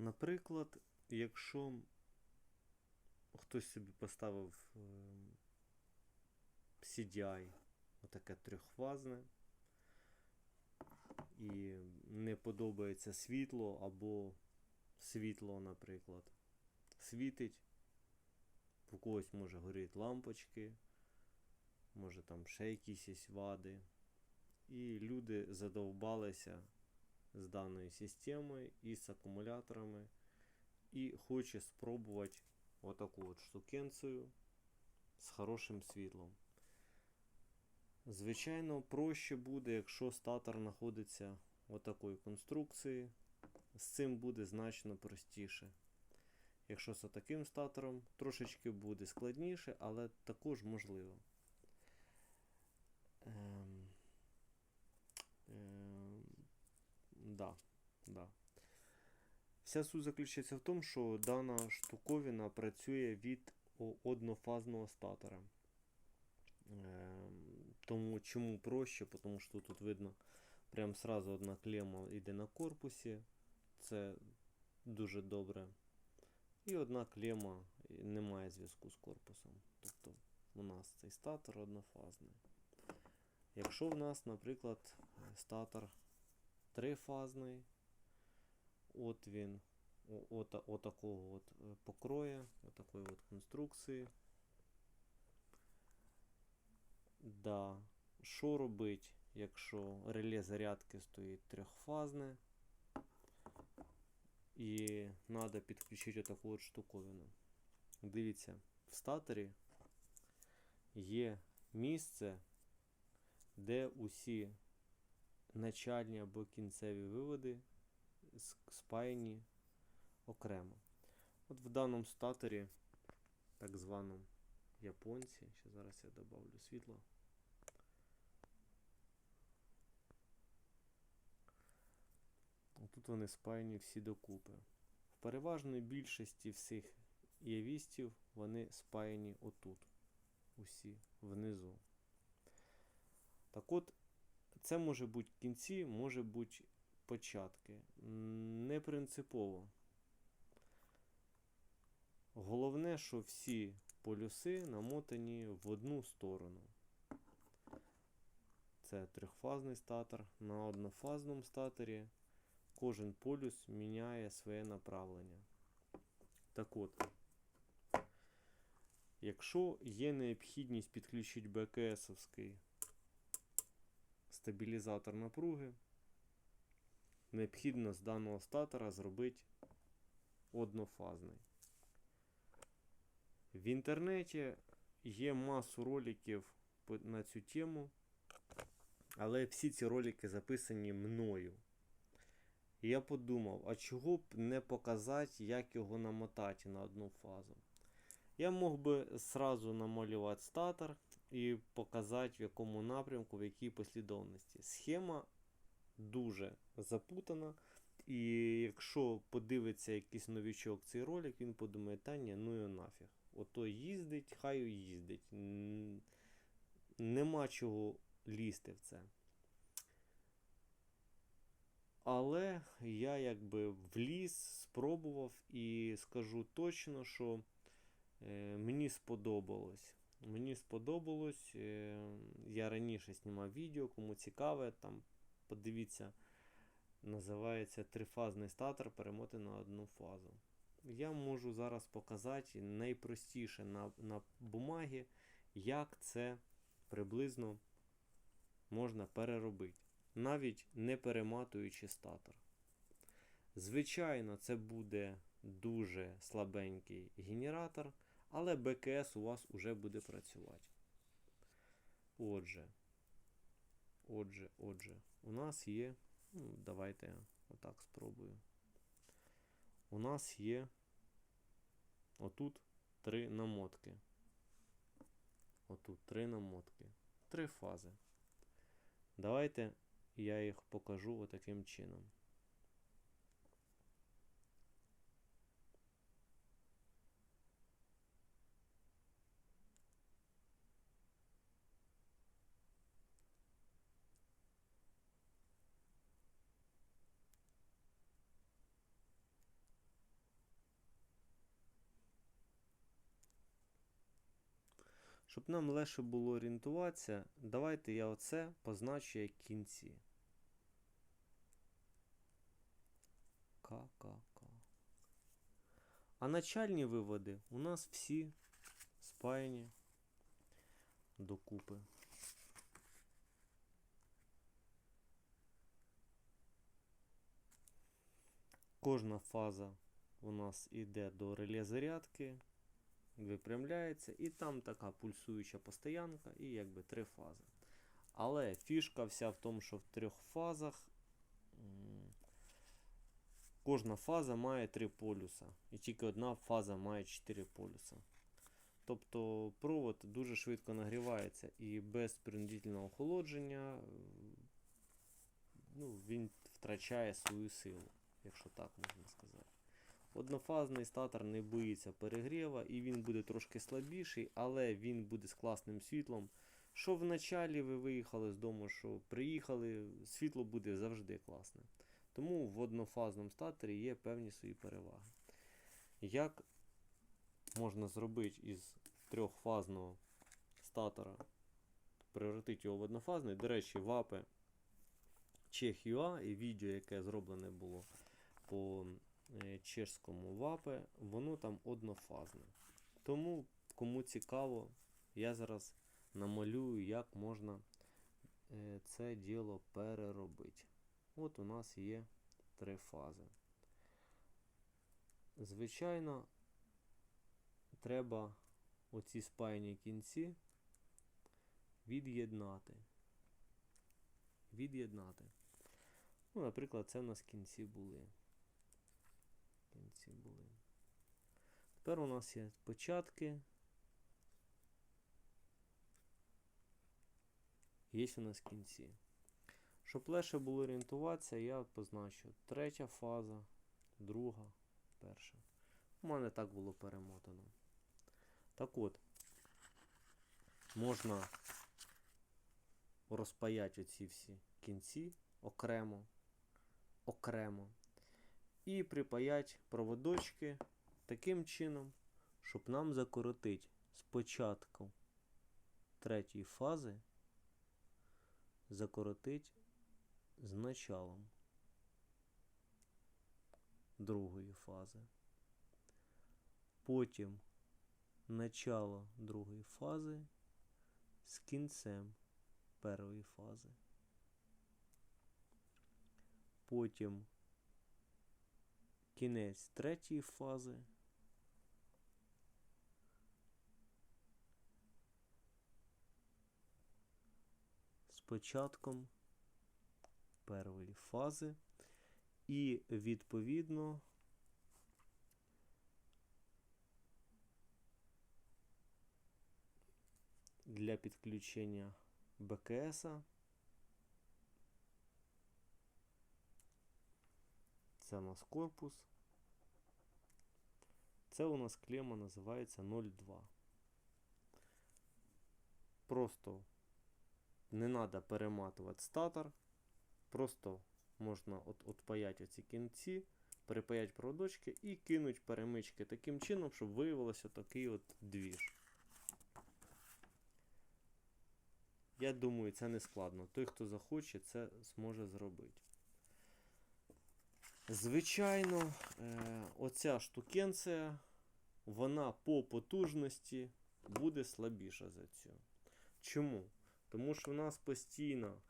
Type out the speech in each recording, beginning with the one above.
Наприклад, якщо хтось собі поставив ем, CDI, отаке трьохфазне, і не подобається світло або світло, наприклад, світить, у когось може горіти лампочки, може там ще якісь вади. І люди задовбалися з даною системою і з акумуляторами, і хоче спробувати отаку от штукенцію з хорошим світлом. Звичайно, проще буде, якщо статор знаходиться в такої конструкції. З цим буде значно простіше. Якщо з таким статором, трошечки буде складніше, але також можливо. Ем, ем, да, да. Вся суть заключається в тому, що дана штуковина працює від однофазного статора. Ем, тому чому проще? Тому що тут видно, прям сразу одна клема йде на корпусі. Це дуже добре. І одна клема не має зв'язку з корпусом. Тобто у нас цей статор однофазний. Якщо в нас, наприклад, статор трифазний, от він о- от, отакого от покроя, отакої от конструкції. Да. Що робить, якщо реле зарядки стоїть трьохфазне? І треба підключити таку от штуковину. Дивіться, в статорі є місце, де усі начальні або кінцеві виводи спаяні окремо. От в даному статорі, так званому японці, ще зараз я добавлю світло. Тут вони спаяні всі докупи. В переважної більшості всіх явістів вони спаяні отут. Усі внизу. Так от, це може бути кінці, може бути початки. Не принципово. Головне, що всі полюси намотані в одну сторону. Це трьохфазний статор. На однофазному статорі кожен полюс міняє своє направлення. Так от, якщо є необхідність підключити БКСовський стабілізатор напруги, необхідно з даного статора зробити однофазний. В інтернеті є масу роликів на цю тему, але всі ці ролики записані мною. І я подумав, а чого б не показати, як його намотати на одну фазу. Я мог би сразу намалювати статор і показати, в якому напрямку, в якій послідовності. Схема дуже запутана. І якщо подивиться якийсь новічок цей ролик, він подумає, та ні, ну його нафіг. Ото їздить, хай їздить. Нема чого лізти в це. Але я якби вліз, спробував і скажу точно, що е, мені сподобалось. Мені сподобалось. Е, я раніше знімав відео, кому цікаве, там подивіться, називається трифазний статор перемоти на одну фазу. Я можу зараз показати найпростіше на, на бумагі, як це приблизно можна переробити навіть не перематуючи статор. Звичайно, це буде дуже слабенький генератор, але БКС у вас уже буде працювати. Отже, отже, отже, у нас є. Ну, давайте я отак спробую. У нас є отут три намотки. Отут три намотки. Три фази. Давайте я їх покажу отаким чином. Щоб нам легше було орієнтуватися, давайте я оце позначу як кінці. К-К-К. А начальні виводи у нас всі спаяні докупи. Кожна фаза у нас йде до реле зарядки, випрямляється, і там така пульсуюча постоянка, і якби три фази. Але фішка вся в тому, що в трьох фазах кожна фаза має три полюса, і тільки одна фаза має чотири полюса. Тобто провод дуже швидко нагрівається і без принудительного охолодження ну, він втрачає свою силу, якщо так можна сказати. Однофазний статор не боїться перегріва і він буде трошки слабіший, але він буде з класним світлом. Що в началі ви виїхали з дому, що приїхали, світло буде завжди класне. Тому в однофазному статорі є певні свої переваги. Як можна зробити із трьохфазного статора, превратити його в однофазний? До речі, вапи Чех.ua і відео, яке зроблене було по чешському вапе, воно там однофазне. Тому, кому цікаво, я зараз намалюю, як можна е, це діло переробити. От у нас є три фази. Звичайно, треба оці спаяні кінці від'єднати. Від'єднати. Ну, наприклад, це у нас кінці були. Кінці були. Тепер у нас є початки. Є у нас кінці. Щоб легше було орієнтуватися, я позначу третя фаза, друга, перша. У мене так було перемотано. Так от, можна розпаяти оці всі кінці окремо, окремо. І припаять проводочки таким чином, щоб нам закоротити спочатку третьої фази, закоротить з началом другої фази. Потім начало другої фази з кінцем першої фази. Потім кінець третьої фази. З початком першої фази. І відповідно для підключення БКС. Це у нас корпус. Це у нас клема називається 0,2. Просто не треба перематувати статор. Просто можна от, отпаять оці кінці, перепаять проводочки і кинуть перемички таким чином, щоб виявилося такий от двіж. Я думаю, це не складно. Той, хто захоче, це зможе зробити. Звичайно, е, оця штукенція, вона по потужності буде слабіша за цю. Чому? Тому що в нас постійно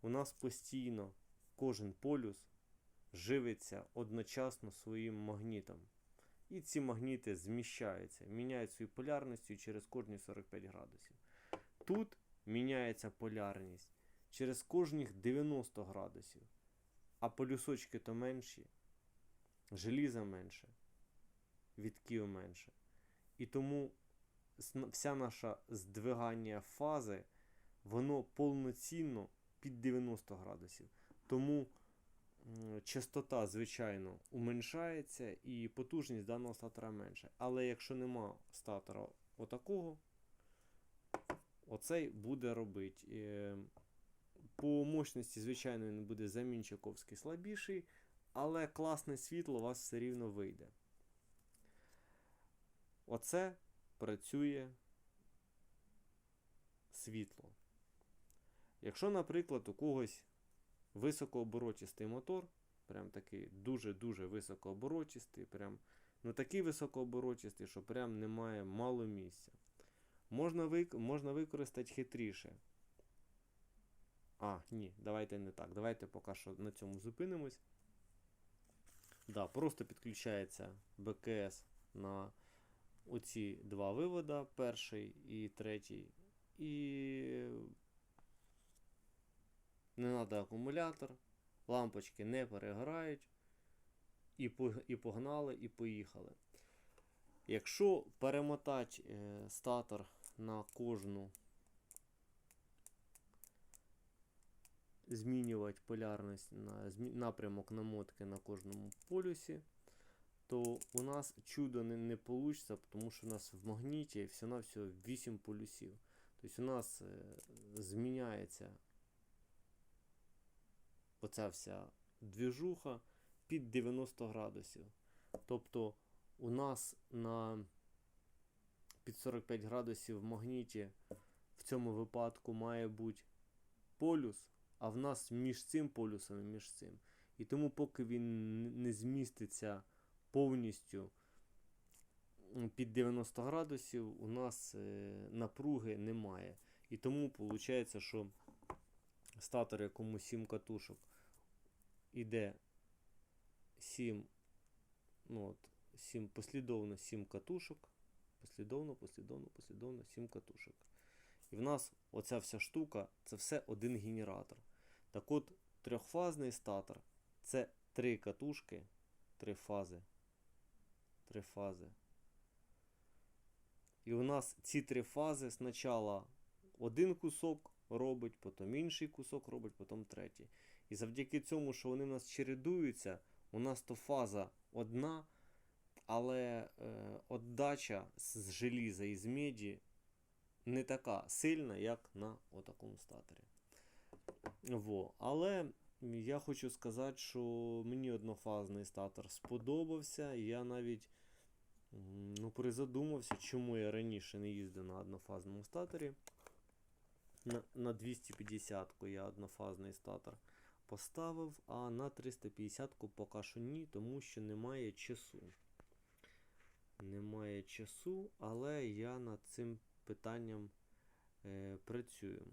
у нас постійно кожен полюс живиться одночасно своїм магнітом. І ці магніти зміщаються, міняють свою полярність через кожні 45 градусів. Тут міняється полярність через кожних 90 градусів. А полюсочки то менші, желіза менше, відків менше. І тому вся наша здвигання фази, воно повноцінно під 90 градусів. Тому частота, звичайно, уменшається і потужність даного статора менше. Але якщо нема статора отакого, оцей буде робити. По мощності, звичайно, він буде замінчаковський слабіший, але класне світло у вас все рівно вийде. оце працює світло. Якщо, наприклад, у когось високооборотістий мотор, прям такий дуже-дуже високооборотістий, прям, ну такий високооборотістий, що прям немає мало місця. Можна, вик... можна використати хитріше. А, ні, давайте не так. Давайте поки що на цьому зупинимось. Да, просто підключається БКС на оці два вивода, перший і третій. І не треба акумулятор, лампочки не перегорають. І, погнали, і поїхали. Якщо перемотати е, статор на кожну, змінювати полярність на напрямок намотки на кожному полюсі, то у нас чудо не, не вийде, тому що у нас в магніті всього-навсього 8 полюсів. Тобто у нас е, зміняється оця вся двіжуха під 90 градусів. Тобто у нас на під 45 градусів в магніті в цьому випадку має бути полюс, а в нас між цим полюсом і між цим. І тому, поки він не зміститься повністю під 90 градусів, у нас е, напруги немає. І тому виходить, що статор, якому 7 катушок, іде 7, ну от, 7 послідовно 7 катушок. Послідовно, послідовно, послідовно 7 катушок. І в нас оця вся штука це все один генератор. Так от, трьохфазний статор це три катушки, три фази. Три фази. І у нас ці три фази спочатку один кусок робить, потім інший кусок робить, потім третій. І завдяки цьому, що вони в нас чередуються, у нас то фаза одна, але е, отдача з желіза і з меді не така сильна, як на отакому статорі. Во. Але я хочу сказати, що мені однофазний статор сподобався. Я навіть ну, призадумався, чому я раніше не їздив на однофазному статорі. На, на 250-ку я однофазний статор поставив, а на 350-ку поки що ні, тому що немає часу. Немає часу, але я над цим питанням е, працюю.